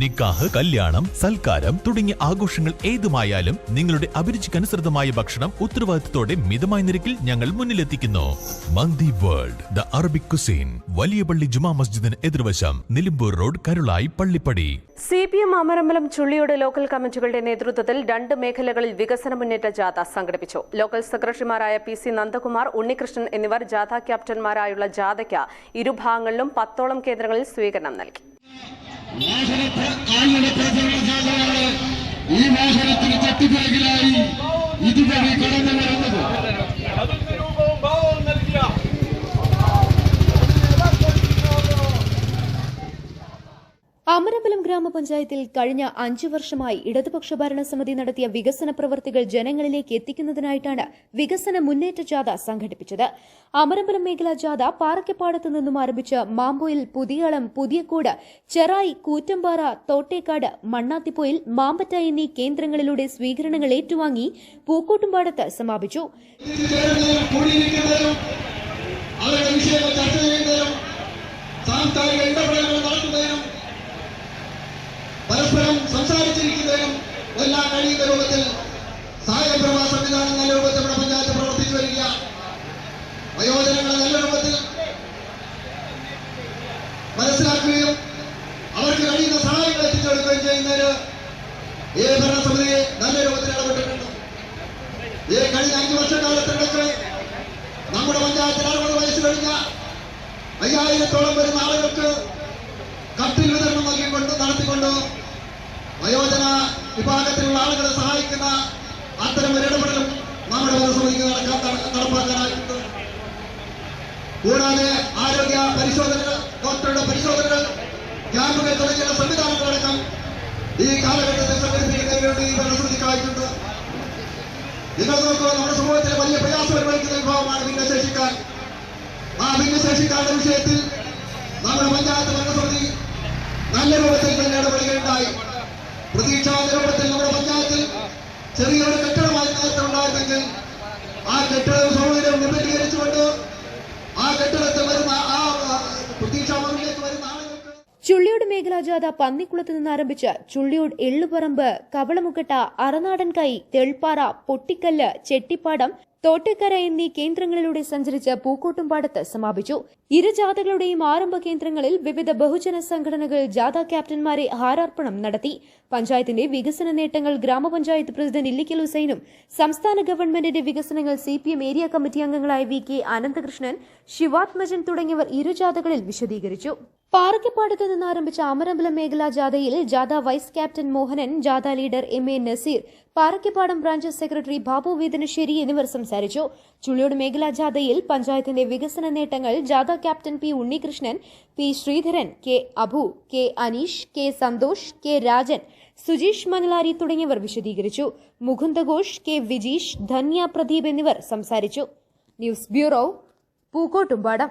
നിക്കാഹ് കല്യാണം സൽക്കാരം തുടങ്ങിയ ആഘോഷങ്ങൾ ഏതുമായാലും നിങ്ങളുടെ അഭിരുചിക്കനുസൃതമായ ഭക്ഷണം ഉത്തരവാദിത്തത്തോടെ മിതമായ നിരക്കിൽ ഞങ്ങൾ മുന്നിലെത്തിക്കുന്നു. Mandi World the Arabic cuisine വലിയ പള്ളി ജുമാ മസ്ജിദിന് എതിർവശം Nilambur road Karulai Pallippadi. C P M Amarambalam Chulliyode local കമ്മിറ്റികളുടെ നേതൃത്വത്തിൽ രണ്ട് മേഖലകളിൽ വികസന മുന്നേറ്റ ജാഥ സംഘടിപ്പിച്ചു. ലോക്കൽ സെക്രട്ടറിമാരായ പി സി നന്ദകുമാർ ഉണ്ണികൃഷ്ണൻ എന്നിവർ ജാഥ ക്യാപ്റ്റന്മാരായുള്ള ജാഥയ്ക്ക് ഇരുഭാഗങ്ങളിലും പത്തോളം കേന്ദ്രങ്ങളിൽ സ്വീകരണം നൽകി. കാൽനട പ്രചരണ ജാഥയാണ് ഈ മോഷണത്തിന് തൊട്ടുപിറകിലായി ഇതുവഴി കടന്നു ഗ്രാമപഞ്ചായത്തിൽ കഴിഞ്ഞ അഞ്ചു വർഷമായി ഇടതുപക്ഷ ഭരണസമിതി നടത്തിയ വികസന പ്രവർത്തികൾ ജനങ്ങളിലേക്ക് എത്തിക്കുന്നതിനായിട്ടാണ് വികസന മുന്നേറ്റ ജാഥ സംഘടിപ്പിച്ചത്. അമരമ്പലം മേഖലാ ജാഥ പാറക്കപ്പാടത്ത് നിന്നും ആരംഭിച്ച് മാമ്പോയിൽ പുതിയളം പുതിയക്കോട് ചെറായി കൂറ്റമ്പാറ തോട്ടേക്കാട് മണ്ണാത്തിപ്പോയിൽ മാമ്പറ്റ എന്നീ കേന്ദ്രങ്ങളിലൂടെ സ്വീകരണങ്ങൾ ഏറ്റുവാങ്ങി പൂക്കോട്ടുംപാടത്ത് സമാപിച്ചു. സാംസ്കാരിക ഇടപെടലുകൾ പരസ്പരം സംസാരിച്ചിരിക്കുന്നതിനും എല്ലാം കഴിയുന്ന രൂപത്തിൽ സഹായപ്രഭ സംവിധാനം നല്ല രൂപത്തിൽ ഇവിടെ പഞ്ചായത്ത് പ്രവർത്തിച്ചു വരിക. വയോജനങ്ങളെ നല്ല രൂപത്തിൽ മനസ്സിലാക്കുകയും അവർക്ക് കഴിയുന്ന സഹായങ്ങൾ എത്തിച്ചു കൊടുക്കുകയും ചെയ്യുന്നതിന് ഈ ഭരണസമിതി നല്ല രൂപത്തിൽ ഇടപെട്ടിട്ടുണ്ട്. ഈ കഴിഞ്ഞ അഞ്ചു വർഷക്കാലത്തിനിടയ്ക്ക് നമ്മുടെ പഞ്ചായത്തിൽ അറുപത് വയസ്സ് കഴിഞ്ഞ അയ്യായിരത്തോളം വരുന്ന ആളുകൾക്ക് കട്ടിൽ വിതരണം നൽകിക്കൊണ്ട് നടത്തിക്കൊണ്ട് വയോജന വിഭാഗത്തിലുള്ള ആളുകളെ സഹായിക്കുന്ന അത്തരം ഒരു ഇടപെടലും നമ്മുടെ നടക്കാൻ നടപ്പാക്കാനായിട്ടുണ്ട്. കൂടാതെ ആരോഗ്യ പരിശോധനകൾ ഡോക്ടറുടെ പരിശോധനകൾ ക്യാമ്പുകൾ തുടങ്ങിയ സംവിധാനങ്ങളടക്കം ഈ കാലഘട്ടത്തിൽ സംഘടിപ്പിക്കുന്നതിന് വേണ്ടി ഈ ഭരണസമിതിക്കായിട്ടുണ്ട് നിങ്ങൾ നോക്കുക നമ്മുടെ സമൂഹത്തിലെ വലിയ പ്രയാസം അനുഭവിക്കുന്ന വിഭാഗമാണ് ഭിന്നശേഷിക്കാർ. ആ ഭിന്നശേഷിക്കാരുടെ വിഷയത്തിൽ നമ്മുടെ പഞ്ചായത്ത് ഭരണസമിതി നല്ല രൂപത്തിൽ തന്നെ ഇടപെടുകയുണ്ടായി. പ്രതീക്ഷാ നമ്മുടെ പഞ്ചായത്തിൽ ചെറിയൊരു കെട്ടിടമായി നേരത്തെ ഉണ്ടായിരുന്നെങ്കിൽ ആ കെട്ടിടവും സൗകര്യവും വിപുലീകരിച്ചുകൊണ്ട് ആ കെട്ടിടത്തിൽ വരുന്ന ആ ആ, പ്രതീക്ഷാ ഭവനിലേക്ക് വരുന്ന ആളുകൾക്ക് ചുള്ളിയോട് മേഖലാ ജാഥ പന്നിക്കുളത്ത് നിന്ന് ആരംഭിച്ച് ചുള്ളിയോട് എള്ളുപറമ്പ് കവളമുക്കട്ട അറനാടൻകൈ തെൾപ്പാറ പൊട്ടിക്കല്ല് ചെട്ടിപ്പാടം തോട്ടക്കര എന്നീ കേന്ദ്രങ്ങളിലൂടെ സഞ്ചരിച്ച് പൂക്കോട്ടുംപാടത്ത് സമാപിച്ചു. ഇരു ജാഥകളുടെയും ആരംഭ കേന്ദ്രങ്ങളിൽ വിവിധ ബഹുജന സംഘടനകൾ ജാഥ ക്യാപ്റ്റന്മാരെ ഹാരാർപ്പണം നടത്തി. പഞ്ചായത്തിന്റെ വികസന നേട്ടങ്ങൾ ഗ്രാമപഞ്ചായത്ത് പ്രസിഡന്റ് ഇല്ലിക്കൽ ഹുസൈനും സംസ്ഥാന ഗവൺമെന്റിന്റെ വികസനങ്ങൾ സി ഏരിയ കമ്മിറ്റി അംഗങ്ങളായ വി കെ അനന്തകൃഷ്ണൻ ശിവാത്മജൻ തുടങ്ങിയവർ ഇരു ജാഥകളിൽ വിശദീകരിച്ചു. പാറയ്ക്കപ്പാടത്ത് നിന്ന് ആരംഭിച്ച അമരമ്പലം മേഖലാ ജാഥയിൽ ജാഥ വൈസ് ക്യാപ്റ്റൻ മോഹനൻ ജാഥ leader M A Naseer Parakkappadam branch secretary Babu Vedanassery എന്നിവർ സംസാരിച്ചു. ചുള്ളിയോട് മേഖലാ ജാഥയിൽ പഞ്ചായത്തിന്റെ വികസന നേട്ടങ്ങൾ ജാഥ captain P Unnikrishnan P Sreedharan K Abhu K Aneesh K Santhosh K Rajan Sujeesh Manalari തുടങ്ങിയവർ വിശദീകരിച്ചു. മുകുന്ദഘോഷ് കെ വിജീഷ് ധന്യ പ്രദീപ് എന്നിവർ സംസാരിച്ചു. News bureau Pookkottumpadam.